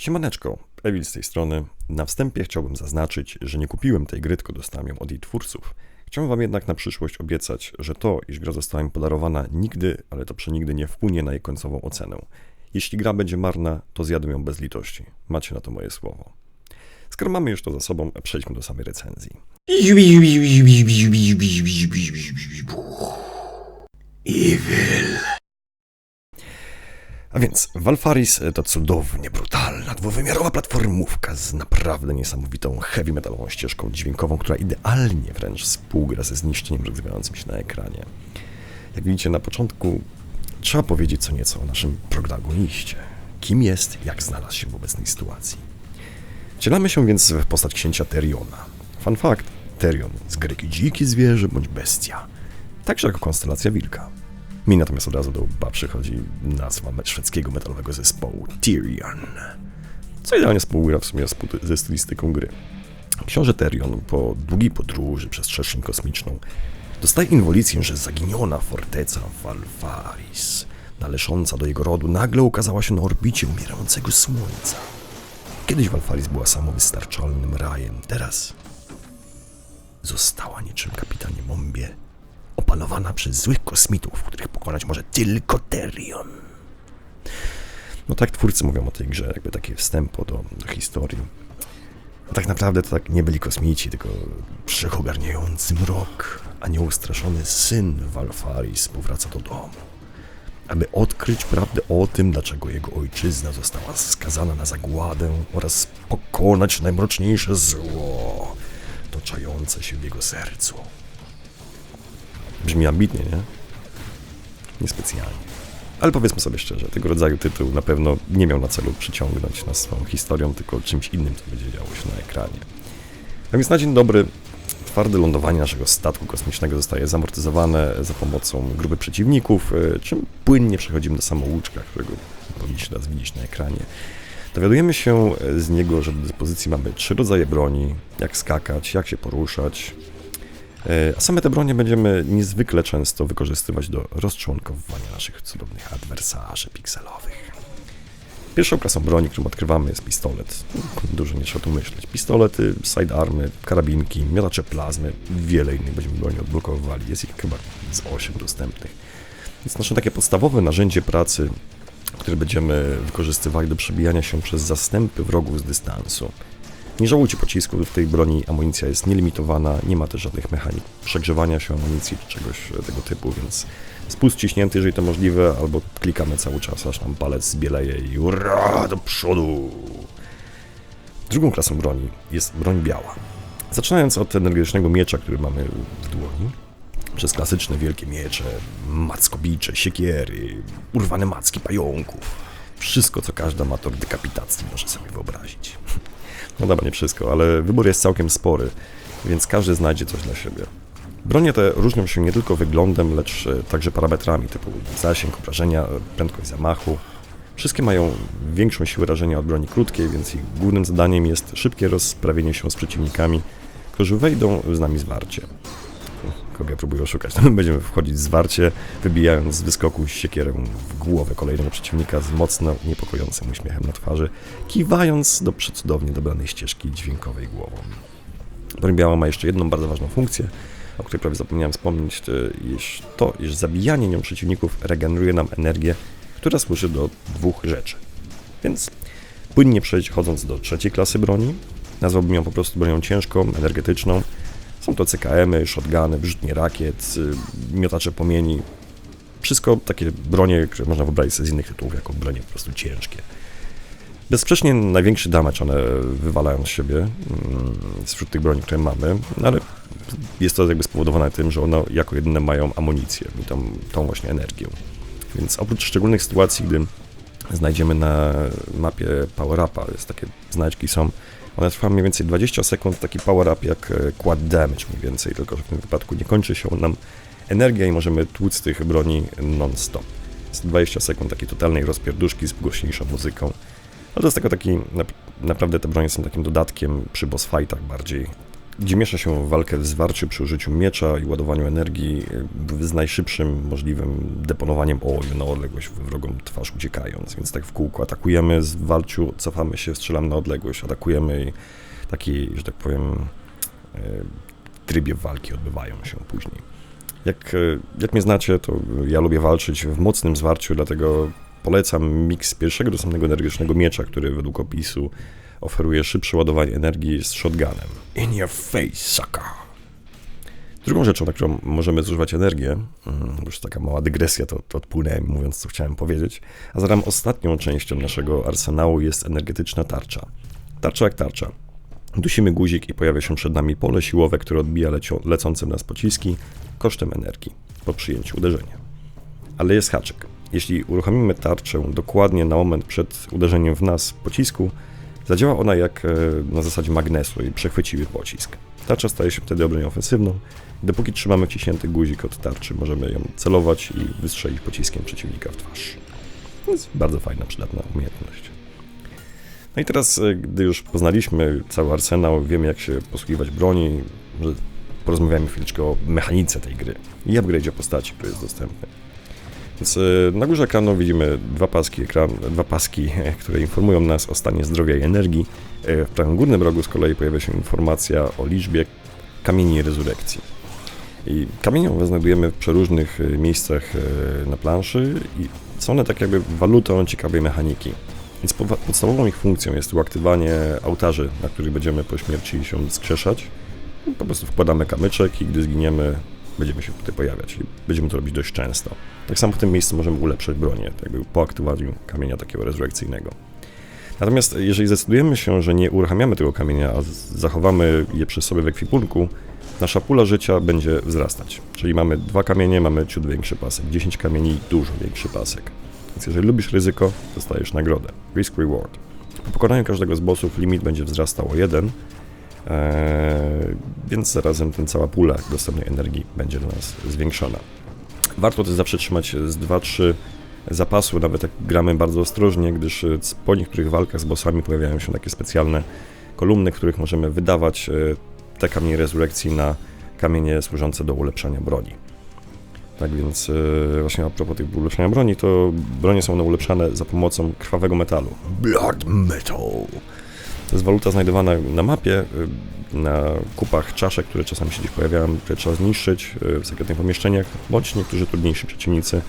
Siemaneczko, Evil z tej strony. Na wstępie chciałbym zaznaczyć, że nie kupiłem tej gry, tylko dostałem ją od jej twórców. Chciałbym wam jednak na przyszłość obiecać, że to, iż gra została mi podarowana nigdy, ale to przenigdy nie wpłynie na jej końcową ocenę. Jeśli gra będzie marna, to zjadę ją bez litości. Macie na to moje słowo. Skoro mamy już to za sobą, przejdźmy do samej recenzji. Evil. A więc Valfaris to cudownie brutalna, dwuwymiarowa platformówka z naprawdę niesamowitą heavy metalową ścieżką dźwiękową, która idealnie wręcz współgra ze zniszczeniem rozgrywającym się na ekranie. Jak widzicie na początku, trzeba powiedzieć co nieco o naszym protagoniście. Kim jest, jak znalazł się w obecnej sytuacji. Wcielamy się więc w postać księcia Teriona. Fun fact, Terion z gryki dziki zwierzę bądź bestia. Także jako konstelacja wilka. Mi natomiast od razu do łba przychodzi nazwa szwedzkiego metalowego zespołu Tyrion. Co idealnie współgra w sumie ze stylistyką gry. Książę Terion po długiej podróży przez przestrzeń kosmiczną dostaje inwolicję, że zaginiona forteca Valfaris, należąca do jego rodu, nagle ukazała się na orbicie umierającego słońca. Kiedyś Valfaris była samowystarczalnym rajem, teraz została niczym kapitanie Mombie opanowana przez złych kosmitów, których pokonać może tylko Terion. No tak twórcy mówią o tej grze, jakby takie wstępo do, do historii. A tak naprawdę to tak nie byli kosmici, tylko wszechogarniający mrok, a nieustraszony syn Valfaris powraca do domu, aby odkryć prawdę o tym, dlaczego jego ojczyzna została skazana na zagładę oraz pokonać najmroczniejsze zło toczające się w jego sercu. Brzmi ambitnie, nie? Niespecjalnie. Ale powiedzmy sobie szczerze, tego rodzaju tytuł na pewno nie miał na celu przyciągnąć nas swoją historią, tylko czymś innym, co będzie działo się na ekranie. A więc na dzień dobry, twarde lądowanie naszego statku kosmicznego zostaje zamortyzowane za pomocą grupy przeciwników, y, czym płynnie przechodzimy do samouczka, którego powinniście teraz widzieć na ekranie. Dowiadujemy się z niego, że do dyspozycji mamy trzy rodzaje broni, jak skakać, jak się poruszać, E, A same te bronie będziemy niezwykle często wykorzystywać do rozczłonkowywania naszych cudownych adwersarzy pikselowych. Pierwszą klasą broni, którą odkrywamy jest pistolet. Dużo nie trzeba tu myśleć. Pistolety, sidearmy, karabinki, mielacze plazmy, wiele innych będziemy broni odblokowywali. Jest ich chyba z 8 dostępnych. Jest nasze takie podstawowe narzędzie pracy, które będziemy wykorzystywali do przebijania się przez zastępy wrogów z dystansu. Nie żałujcie pocisków, w tej broni amunicja jest nielimitowana, nie ma też żadnych mechanik przegrzewania się amunicji czy czegoś e, tego typu, więc spust ciśnięty, jeżeli to możliwe, albo klikamy cały czas, aż nam palec zbieleje i ura, do przodu. Drugą klasą broni jest broń biała. Zaczynając od energetycznego miecza, który mamy w dłoni, przez klasyczne wielkie miecze, mackobicze, siekiery, urwane macki pająków. Wszystko, co każdy amator dekapitacji może sobie wyobrazić. No dobra, nie wszystko, ale wybór jest całkiem spory, więc każdy znajdzie coś dla siebie. Bronie te różnią się nie tylko wyglądem, lecz e, także parametrami typu zasięg obrażenia, prędkość zamachu. Wszystkie mają większą siłę rażenia od broni krótkiej, więc ich głównym zadaniem jest szybkie rozprawienie się z przeciwnikami, którzy wejdą z nami zwarcie. Kogo ja próbuję oszukać? Będziemy wchodzić zwarcie, wybijając z wyskoku siekierę w głowę kolejnego przeciwnika z mocno niepokojącym uśmiechem na twarzy, kiwając do przecudownie dobranej ścieżki dźwiękowej głową. Broń biała ma jeszcze jedną bardzo ważną funkcję, o której prawie zapomniałem wspomnieć, iż to, iż zabijanie nią przeciwników regeneruje nam energię, która służy do dwóch rzeczy. Więc płynnie przechodząc do trzeciej klasy broni, nazwałbym ją po prostu bronią ciężką, energetyczną. Są to CKM-y, shotguny, wyrzutnie rakiet, y, miotacze płomieni. Wszystko takie bronie, które można wyobrazić sobie z innych tytułów jako bronie po prostu ciężkie. Bezsprzecznie największy damage one wywalają z siebie mm, wśród tych broni, które mamy, no ale jest to jakby spowodowane tym, że one jako jedyne mają amunicję i tą, tą właśnie energię. Więc oprócz szczególnych sytuacji, gdy znajdziemy na mapie power-upa, jest takie znaczki są, one trwają mniej więcej 20 sekund, taki power-up jak e, quad damage mniej więcej, tylko że w tym wypadku nie kończy się nam energia i możemy tłuc tych broni non-stop. Jest 20 sekund takiej totalnej rozpierduszki z głośniejszą muzyką. Ale to jest tylko taki, nap- naprawdę te bronie są takim dodatkiem przy boss fightach bardziej, gdzie miesza się walkę w zwarciu przy użyciu miecza i ładowaniu energii y, z najszybszym możliwym deponowaniem ołowiu na odległość w wrogą twarz uciekając. Więc tak w kółku atakujemy, z walciu cofamy się, strzelamy na odległość, atakujemy i taki, że tak powiem, y, trybie walki odbywają się później. Jak, y, jak mnie znacie, to ja lubię walczyć w mocnym zwarciu, dlatego polecam miks pierwszego dostępnego energetycznego miecza, który według opisu oferuje szybsze ładowanie energii z shotgunem. In your face, sucker! Drugą rzeczą, na którą możemy zużywać energię, mm, już taka mała dygresja, to, to odpłynęłem mówiąc, co chciałem powiedzieć, a zatem ostatnią częścią naszego arsenału jest energetyczna tarcza. Tarcza jak tarcza. Dusimy guzik i pojawia się przed nami pole siłowe, które odbija lecio- lecące w nas pociski kosztem energii po przyjęciu uderzenia. Ale jest haczyk. Jeśli uruchomimy tarczę dokładnie na moment przed uderzeniem w nas pocisku, zadziała ona jak e, na zasadzie magnesu i przechwyciły pocisk. Tarcza staje się wtedy bronią ofensywną. Dopóki trzymamy wciśnięty guzik od tarczy, możemy ją celować i wystrzelić pociskiem przeciwnika w twarz. To jest bardzo fajna, przydatna umiejętność. No i teraz, e, gdy już poznaliśmy cały arsenał, wiemy jak się posługiwać broni, porozmawiamy chwileczkę o mechanice tej gry i upgrade'zie postaci, który jest dostępny. Więc e, na górze ekranu widzimy dwa paski, ekran, dwa paski, które informują nas o stanie zdrowia i energii. E, W prawym górnym rogu z kolei pojawia się informacja o liczbie kamieni rezurekcji. I kamienie owe znajdujemy w przeróżnych e, miejscach na planszy i są one tak jakby walutą ciekawej mechaniki. Więc podstawową ich funkcją jest uaktywanie ołtarzy, na których będziemy po śmierci się skrzeszać. Po prostu wkładamy kamyczek i gdy zginiemy, będziemy się tutaj pojawiać. I będziemy to robić dość często. Tak samo w tym miejscu możemy ulepszyć bronię, jakby po aktywowaniu kamienia takiego rezurekcyjnego. Natomiast jeżeli zdecydujemy się, że nie uruchamiamy tego kamienia, a zachowamy je przy sobie w ekwipunku, nasza pula życia będzie wzrastać. Czyli mamy dwa kamienie, mamy ciut większy pasek, 10 kamieni, dużo większy pasek. Więc jeżeli lubisz ryzyko, dostajesz nagrodę. Risk reward. Po pokonaniu każdego z bossów limit będzie wzrastał o 1, Eee, więc zarazem ten cała pula dostępnej energii będzie do nas zwiększona. Warto też zawsze trzymać z 2-3 zapasu, nawet jak gramy bardzo ostrożnie, gdyż e, po niektórych walkach z bossami pojawiają się takie specjalne kolumny, w których możemy wydawać e, te kamienie rezurekcji na kamienie służące do ulepszania broni. Tak więc e, właśnie a propos tych ulepszania broni, to bronie są one ulepszane za pomocą krwawego metalu. Blood metal. To jest waluta znajdowana na mapie, y, na kupach czaszek, które czasami się gdzieś pojawiają, które trzeba zniszczyć y, w sekretnych pomieszczeniach, bądź niektórzy trudniejsi przeciwnicy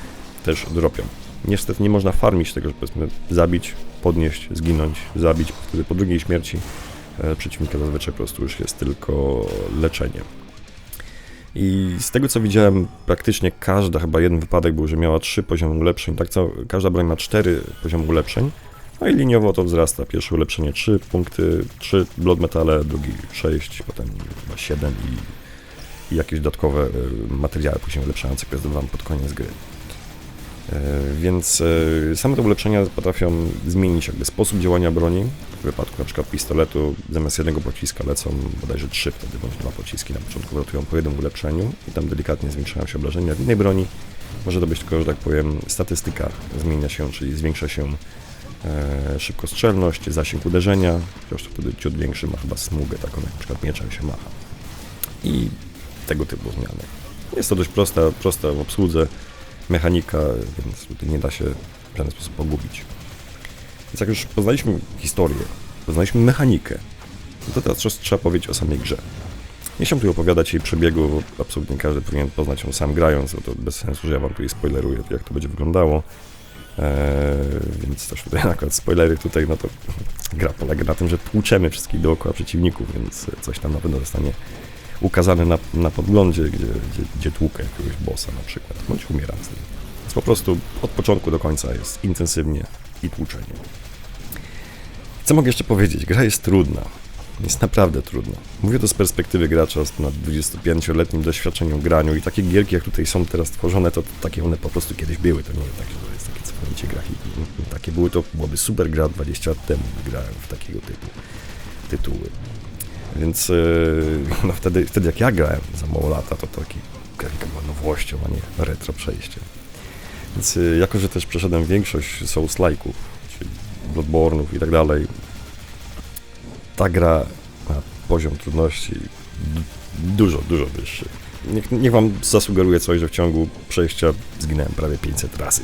też dropią. Niestety nie można farmić tego, że powiedzmy zabić, podnieść, zginąć, zabić, wtedy po drugiej śmierci e, przeciwnika zazwyczaj po prostu już jest tylko leczenie. I z tego co widziałem, praktycznie każda, chyba jeden wypadek był, że miała trzy poziomy ulepszeń, tak co każda broń ma cztery poziomy ulepszeń, no i liniowo to wzrasta. Pierwsze ulepszenie 3 punkty, 3 blood metale, drugi 6, potem chyba 7 i, i jakieś dodatkowe y, materiały później ulepszające, które zdobywam pod koniec gry. E, Więc e, same te ulepszenia potrafią zmienić jakby sposób działania broni. W wypadku na przykład pistoletu zamiast jednego pociska lecą bodajże trzy wtedy, bądź dwa pociski na początku rotują po jednym ulepszeniu i tam delikatnie zwiększają się obrażenia. W innej broni może to być tylko, że tak powiem, statystyka zmienia się, czyli zwiększa się e, szybkostrzelność, zasięg uderzenia, chociaż to wtedy ciut większy ma chyba smugę taką, jak na przykład mieczem się macha. I tego typu zmiany. Jest to dość prosta, prosta w obsłudze mechanika, więc tutaj nie da się w żaden sposób pogubić. Więc jak już poznaliśmy historię, poznaliśmy mechanikę, no to teraz trzeba- powiedzieć o samej grze. Nie chciałem tu opowiadać jej przebiegu, bo absolutnie każdy powinien poznać ją sam grając, no to bez sensu, że ja wam tutaj spoileruję, jak to będzie wyglądało. Eee, więc też tutaj akurat spoilery tutaj, no to gra polega na tym, że tłuczemy wszystkich dookoła przeciwników, więc coś tam na pewno zostanie ukazane na, na podglądzie, gdzie, gdzie, gdzie tłukę jakiegoś bossa na przykład, bądź umieram z nim. Więc po prostu od początku do końca jest intensywnie i tłuczenie. Co mogę jeszcze powiedzieć? Gra jest trudna. Jest naprawdę trudna. Mówię to z perspektywy gracza z ponad 25-letnim doświadczeniem graniu i takie gierki, jak tutaj są teraz tworzone, to takie one po prostu kiedyś były. To nie jest tak, że grafiki. Takie były, to byłoby super gra 20 lat temu, grałem w takiego typu tytuły. Więc yy, no wtedy, wtedy jak ja grałem za mało lata, to taki grafika była nowością, a nie retro przejściem. Więc yy, jako, że też przeszedłem większość Souls-like'ów, czyli Bloodborne'ów i tak dalej, ta gra ma poziom trudności dużo, dużo wyższy. Niech, niech wam zasugeruje coś, że w ciągu przejścia zginąłem prawie 500 razy.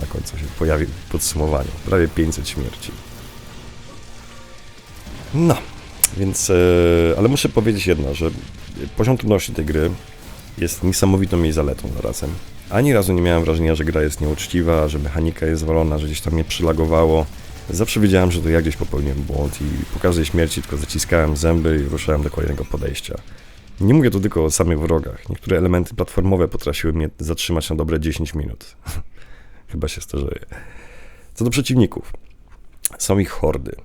Na końcu się pojawi podsumowanie. Prawie 500 śmierci. No, więc, e, ale muszę powiedzieć jedno, że poziom trudności tej gry jest niesamowitą jej zaletą zarazem. Ani razu nie miałem wrażenia, że gra jest nieuczciwa, że mechanika jest zwalona, że gdzieś tam mnie przylagowało. Zawsze wiedziałem, że to ja gdzieś popełniłem błąd i po każdej śmierci tylko zaciskałem zęby i ruszałem do kolejnego podejścia. Nie mówię tu tylko o samych wrogach. Niektóre elementy platformowe potrafiły mnie zatrzymać na dobre 10 minut. Chyba się starzeję. Co do przeciwników. Są ich hordy.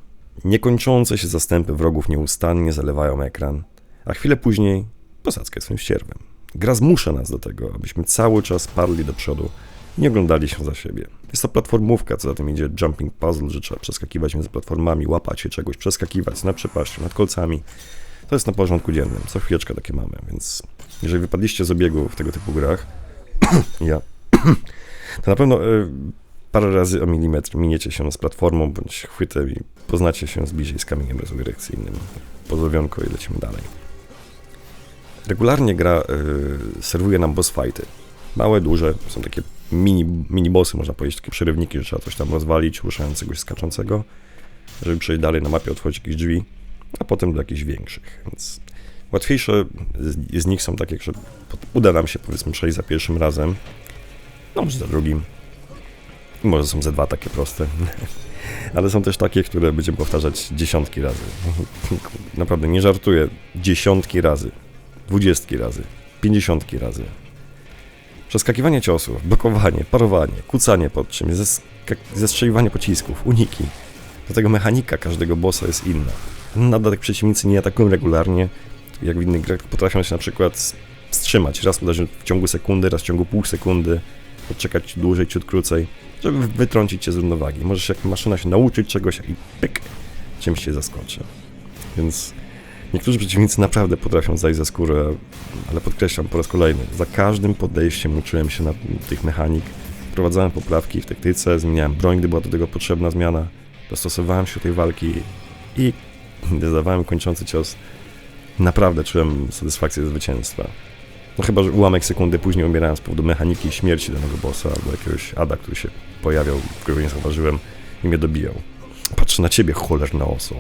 Niekończące się zastępy wrogów nieustannie zalewają ekran, a chwilę później posadzkę swym ścierwem. Gra zmusza nas do tego, abyśmy cały czas parli do przodu i nie oglądali się za siebie. Jest to platformówka, co za tym idzie jumping puzzle, że trzeba przeskakiwać między platformami, łapać się czegoś, przeskakiwać na przepaściu, nad kolcami. To jest na porządku dziennym, co chwileczkę takie mamy, więc jeżeli wypadliście z obiegu w tego typu grach, ja, to na pewno y, parę razy o milimetr miniecie się z platformą bądź chwytem i poznacie się z bliżej z kamieniem rezurekcyjnym. Pozdrowionko i lecimy dalej. Regularnie gra y, serwuje nam boss fighty. Małe, duże, są takie mini, mini bossy, można powiedzieć, takie przerywniki, że trzeba coś tam rozwalić, ruszającego się skaczącego, żeby przejść dalej na mapie, otworzyć jakieś drzwi, a potem do jakichś większych. Więc łatwiejsze z, z nich są takie, że uda nam się powiedzmy przejść za pierwszym razem, no może za drugim. I może są ze dwa takie proste. Ale są też takie, które będziemy powtarzać dziesiątki razy. Naprawdę nie żartuję. Dziesiątki razy. Dwudziestki razy. Pięćdziesiątki razy. Przeskakiwanie ciosów, blokowanie, parowanie, kucanie pod czymś, zestrzeliwanie pocisków, uniki. Do tego mechanika każdego bossa jest inna. Nadal tak przeciwnicy nie atakują regularnie, jak w innych grach potrafią się na przykład wstrzymać. Raz uderzy w ciągu sekundy, raz w ciągu pół sekundy, odczekać dłużej, ciut krócej, żeby wytrącić cię z równowagi. Możesz jak maszyna się nauczyć czegoś i pyk, czymś cię zaskoczy. Więc niektórzy przeciwnicy naprawdę potrafią zajść za skórę, ale podkreślam po raz kolejny, za każdym podejściem uczyłem się na tych mechanik, wprowadzałem poprawki w taktyce, zmieniałem broń, gdy była do tego potrzebna zmiana, dostosowałem się do tej walki i gdy zdawałem kończący cios, naprawdę czułem satysfakcję ze zwycięstwa. No chyba, że ułamek sekundy później umierałem z powodu mechaniki i śmierci danego bossa albo jakiegoś ada, który się pojawiał, którego nie zauważyłem i mnie dobijał. Patrzę na ciebie, cholerna oso.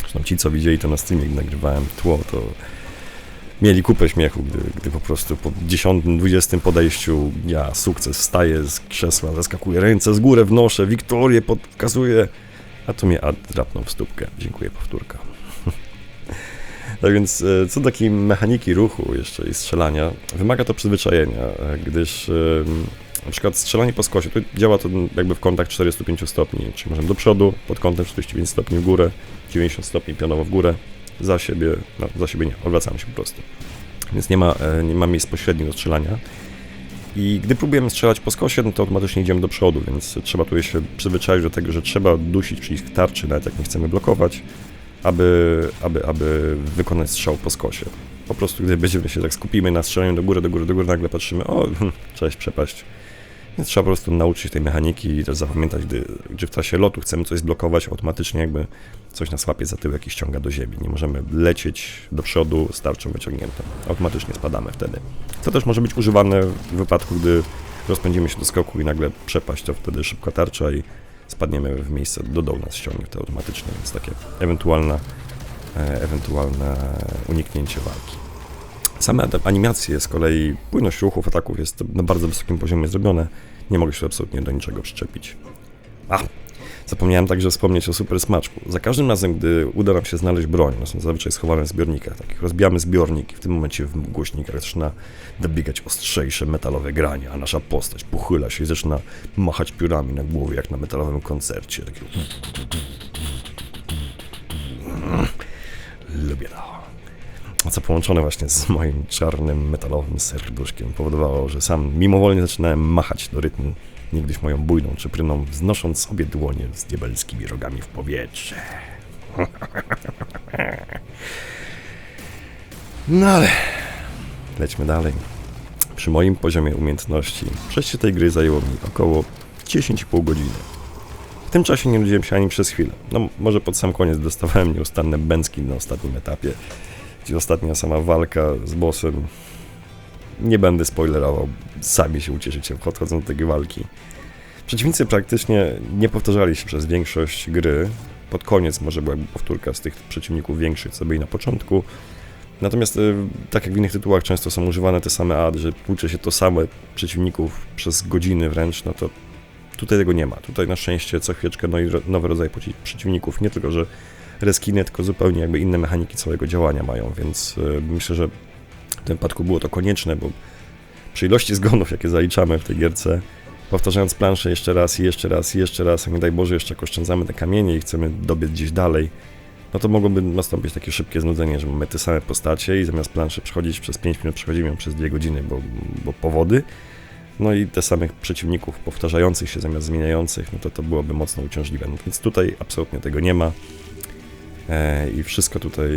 Zresztą ci, co widzieli to na Steamie, gdy nagrywałem tło, to mieli kupę śmiechu, gdy, gdy po prostu po 10-20 podejściu ja sukces wstaję z krzesła, zaskakuję ręce z górę, wnoszę, Wiktorię podkazuję, a tu mnie ad drapnął w stópkę. Dziękuję, powtórka. Tak więc e, co do takiej mechaniki ruchu jeszcze i strzelania, wymaga to przyzwyczajenia, e, gdyż e, na przykład strzelanie po skosie, to działa to jakby w kątach 45 stopni, czyli możemy do przodu, pod kątem 45 stopni w górę, 90 stopni pionowo w górę, za siebie, no za siebie nie, odwracamy się po prostu. Więc nie ma, nie ma miejsc pośrednich do strzelania. I gdy próbujemy strzelać po skosie, no to automatycznie idziemy do przodu, więc trzeba tu się przyzwyczaić do tego, że trzeba dusić przycisk tarczy, nawet jak nie chcemy blokować, aby, aby, aby wykonać strzał po skosie. Po prostu gdy będziemy się tak skupimy na strzelaniu do góry, do góry, do góry, nagle patrzymy, o, cześć, przepaść. Więc trzeba po prostu nauczyć tej mechaniki i też zapamiętać, gdy, gdy w czasie lotu chcemy coś zblokować, automatycznie jakby coś nas łapie za tyłek i ściąga do ziemi. Nie możemy lecieć do przodu z tarczą wyciągniętą. Automatycznie spadamy wtedy. To też może być używane w wypadku, gdy rozpędzimy się do skoku i nagle przepaść, to wtedy szybka tarcza i spadniemy w miejsce do dołu nas ściągnie to automatycznie, więc takie ewentualne, e, ewentualne uniknięcie walki. Same animacje z kolei, płynność ruchów, ataków jest na bardzo wysokim poziomie zrobione. Nie mogę się absolutnie do niczego przyczepić. A, zapomniałem także wspomnieć o super smaczku. Za każdym razem, gdy uda nam się znaleźć broń, one są zazwyczaj schowane w zbiornikach, takich rozbijamy zbiornik i w tym momencie w głośnikach zaczyna dobiegać ostrzejsze metalowe granie, a nasza postać pochyla się i zaczyna machać piórami na głowie, jak na metalowym koncercie. Takie... Lubię to. A co połączone właśnie z moim czarnym, metalowym serduszkiem powodowało, że sam mimowolnie zaczynałem machać do rytmu, niegdyś moją bujną czypryną, wznosząc obie dłonie z diabelskimi rogami w powietrze. No ale lećmy dalej. Przy moim poziomie umiejętności przejście tej gry zajęło mi około 10,5 godziny. W tym czasie nie nudziłem się ani przez chwilę. No może pod sam koniec dostawałem nieustanne bęcki na ostatnim etapie, gdzie ostatnia sama walka z bossem. Nie będę spoilerował, sami się ucieszycie podchodząc do tej walki. Przeciwnicy praktycznie nie powtarzali się przez większość gry. Pod koniec może była powtórka z tych przeciwników większych, co byli na początku. Natomiast y, tak jak w innych tytułach często są używane te same ad, że tłucze się to same przeciwników przez godziny wręcz, no to tutaj tego nie ma. Tutaj na szczęście co chwileczkę no, nowy rodzaj przeciwników, nie tylko, że reskiny, tylko zupełnie jakby inne mechaniki całego działania mają, więc y, myślę, że w tym wypadku było to konieczne, bo przy ilości zgonów, jakie zaliczamy w tej gierce, powtarzając planszę jeszcze raz i jeszcze raz i jeszcze raz, a nie daj Boże, jeszcze oszczędzamy te kamienie i chcemy dobiec gdzieś dalej, no to mogłoby nastąpić takie szybkie znudzenie, że mamy te same postacie i zamiast planszy przechodzić przez 5 minut, przechodzimy ją przez 2 godziny, bo, bo powody. No i te samych przeciwników powtarzających się zamiast zmieniających, no to to byłoby mocno uciążliwe. No więc tutaj absolutnie tego nie ma. E, I wszystko tutaj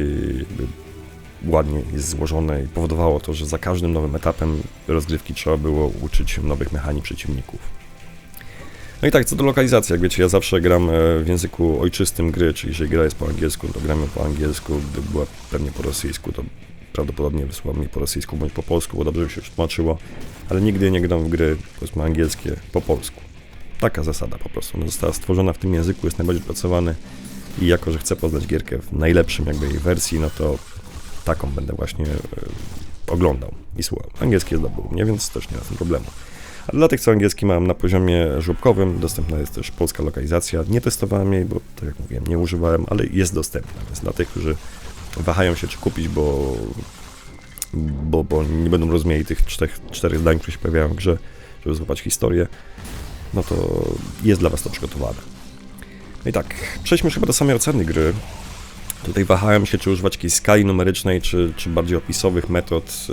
ładnie jest złożone i powodowało to, że za każdym nowym etapem rozgrywki trzeba było uczyć nowych mechanik przeciwników. No i tak, co do lokalizacji, jak wiecie, ja zawsze gram e, w języku ojczystym gry, czyli jeżeli gra jest po angielsku, to gramy po angielsku, gdyby była pewnie po rosyjsku, to prawdopodobnie wysłał mi po rosyjsku bądź po polsku, bo dobrze mi się tłumaczyło, ale nigdy nie gram w gry, powiedzmy, angielskie po polsku. Taka zasada po prostu. Ona została stworzona w tym języku, jest najbardziej pracowany i jako, że chcę poznać gierkę w najlepszym jakby jej wersji, no to taką będę właśnie e, oglądał i słuchał. Angielski jest dobry mnie, więc też nie ma z tym problemu. A dla tych, co angielski mam na poziomie żłobkowym, dostępna jest też polska lokalizacja. Nie testowałem jej, bo tak jak mówiłem, nie używałem, ale jest dostępna. Więc dla tych, którzy wahają się, czy kupić, bo, bo, bo nie będą rozumieli tych czterech, czterech zdań, które się pojawiają w grze, żeby złapać historię, no to jest dla Was to przygotowane. No i tak, przejdźmy już chyba do samej oceny gry. Tutaj wahałem się, czy używać jakiejś skali numerycznej, czy, czy bardziej opisowych metod.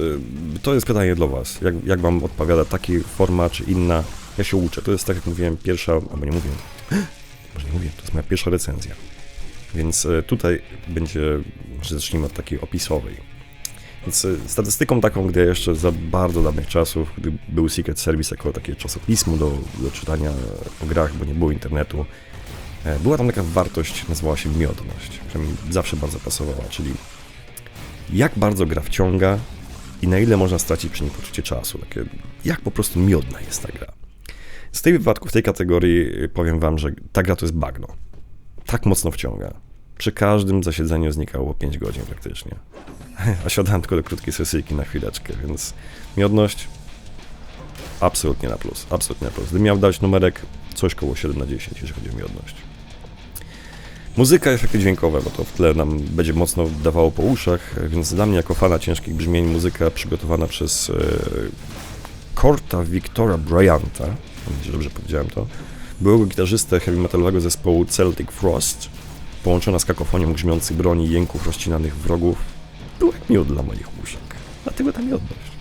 Y, To jest pytanie dla Was. Jak, jak Wam odpowiada taka forma, czy inna? Ja się uczę. To jest, tak jak mówiłem, pierwsza, albo nie mówię, może nie mówię, to jest moja pierwsza recenzja. Więc y, tutaj będzie, może zacznijmy od takiej opisowej. Więc y, statystyką taką, gdy jeszcze za bardzo dawnych czasów, gdy był Secret Service jako takie czasopismo do, do czytania o grach, bo nie było internetu, Była tam taka wartość, nazywała się miodność, która mi zawsze bardzo pasowała, czyli jak bardzo gra wciąga i na ile można stracić przy niej poczucie czasu. Takie, jak po prostu miodna jest ta gra. Z tej wypadku, w tej kategorii y, powiem wam, że ta gra to jest bagno. Tak mocno wciąga. Przy każdym zasiedzeniu znikało 5 godzin praktycznie. A siadałem tylko do krótkiej sesyjki na chwileczkę, więc miodność absolutnie na plus, absolutnie na plus. Gdybym miał dać numerek, coś koło 7 na 10, jeżeli chodzi o miodność. Muzyka, efekty dźwiękowe, bo to w tle nam będzie mocno dawało po uszach, więc dla mnie jako fana ciężkich brzmień muzyka przygotowana przez e, Corta Victora Bryanta, dobrze powiedziałem to, byłego gitarzystę heavy metalowego zespołu Celtic Frost, połączona z kakofonią grzmiących broni jęków rozcinanych wrogów, był jak miód dla moich uszek. Dlatego ta miodność.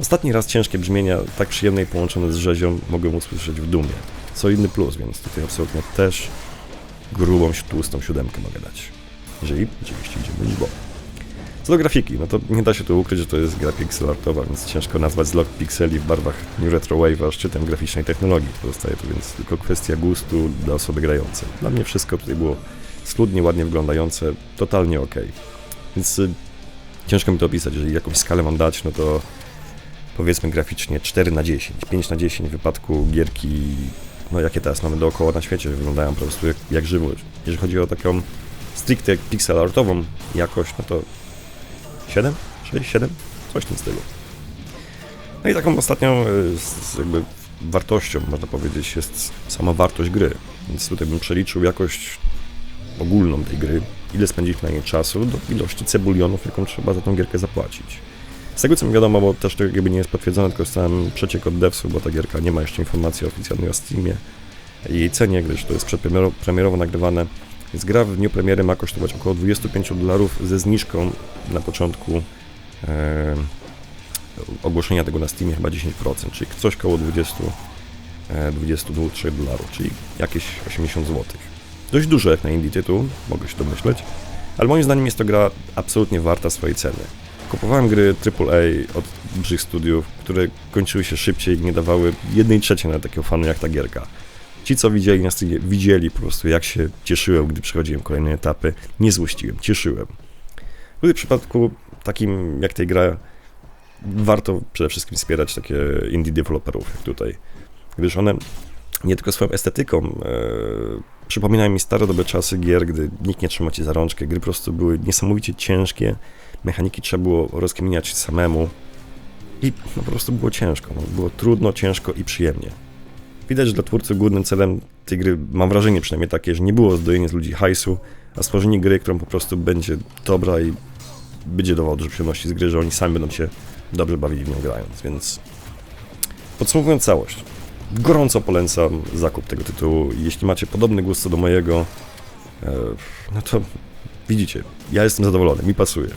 Ostatni raz ciężkie brzmienia, tak przyjemne i połączone z rzezią, mogłem usłyszeć w Dumie. Co inny plus, więc tutaj absolutnie też grubą, tłustą siódemkę mogę dać. Jeżeli oczywiście idziemy liczbą. Co do grafiki, no to nie da się tu ukryć, że to jest gra pixelartowa, więc ciężko nazwać zlog pikseli w barwach New Retro Wave'a szczytem graficznej technologii. Pozostaje to więc tylko kwestia gustu dla osoby grającej. Dla mnie wszystko tutaj było schludnie, ładnie wyglądające, totalnie ok. Więc y, ciężko mi to opisać, jeżeli jakąś skalę mam dać, no to powiedzmy graficznie 4 na 10, 5 na 10 w wypadku gierki, no jakie teraz mamy dookoła na świecie, wyglądają po prostu jak, jak żywo. Jeżeli chodzi o taką stricte pixel artową jakość, no to 7, 6, 7, coś w tym stylu. No i taką ostatnią z- z jakby wartością, można powiedzieć, jest sama wartość gry. Więc tutaj bym przeliczył jakość ogólną tej gry, ile spędziliśmy na niej czasu, do ilości cebulionów, jaką trzeba za tą gierkę zapłacić. Z tego co mi wiadomo, bo też to jakby nie jest potwierdzone, tylko dostałem przeciek od devsu, bo ta gierka nie ma jeszcze informacji oficjalnej o Steamie i jej cenie, gdyż to jest przedpremierowo nagrywane. Więc gra w dniu premiery ma kosztować około 25 dolarów ze zniżką na początku e, ogłoszenia tego na Steamie chyba 10%, czyli coś koło 20, e, 22-3 dolarów, czyli jakieś 80 zł. Dość dużo jak na indie tytuł, mogę się domyśleć, ale moim zdaniem jest to gra absolutnie warta swojej ceny. Kupowałem gry AAA od dużych studiów, które kończyły się szybciej i nie dawały jednej trzeciej na takiego fanu jak ta gierka. Ci, co widzieli na widzieli po prostu, jak się cieszyłem, gdy przechodziłem kolejne etapy. Nie złościłem, cieszyłem. W przypadku takim jak tej gra warto przede wszystkim wspierać takie indie deweloperów jak tutaj, gdyż one nie tylko swoją estetyką e, przypominają mi stare dobre czasy gier, gdy nikt nie trzymał cię za rączkę, gry po prostu były niesamowicie ciężkie, mechaniki trzeba było rozkminiać samemu. I no, po prostu było ciężko, no, było trudno, ciężko i przyjemnie. Widać, że dla twórców głównym celem tej gry, mam wrażenie przynajmniej takie, że nie było zdojenie z ludzi hajsu, a stworzenie gry, którą po prostu będzie dobra i będzie dawało dużo przyjemności z gry, że oni sami będą się dobrze bawili w nią grając, więc podsumowując całość, gorąco polecam zakup tego tytułu. Jeśli macie podobny gust co do mojego, e, no to widzicie, ja jestem zadowolony, mi pasuje.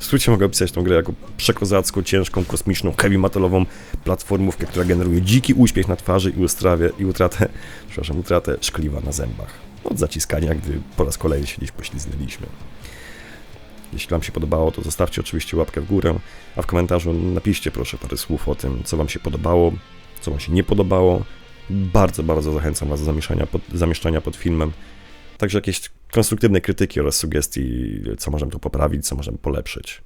Skrócie mogę opisać tę grę jako przekozacką, ciężką, kosmiczną, heavy metalową platformówkę, która generuje dziki uśmiech na twarzy i, ustrawia, i utratę, przepraszam, utratę szkliwa na zębach. Od zaciskania, gdy po raz kolejny się gdzieś pośliznęliśmy. Jeśli Wam się podobało, to zostawcie oczywiście łapkę w górę, a w komentarzu napiszcie proszę parę słów o tym, co Wam się podobało, co Wam się nie podobało. Bardzo, bardzo zachęcam Was do zamieszania pod, zamieszczania pod filmem. Także jakieś konstruktywne krytyki oraz sugestii, co możemy tu poprawić, co możemy polepszyć.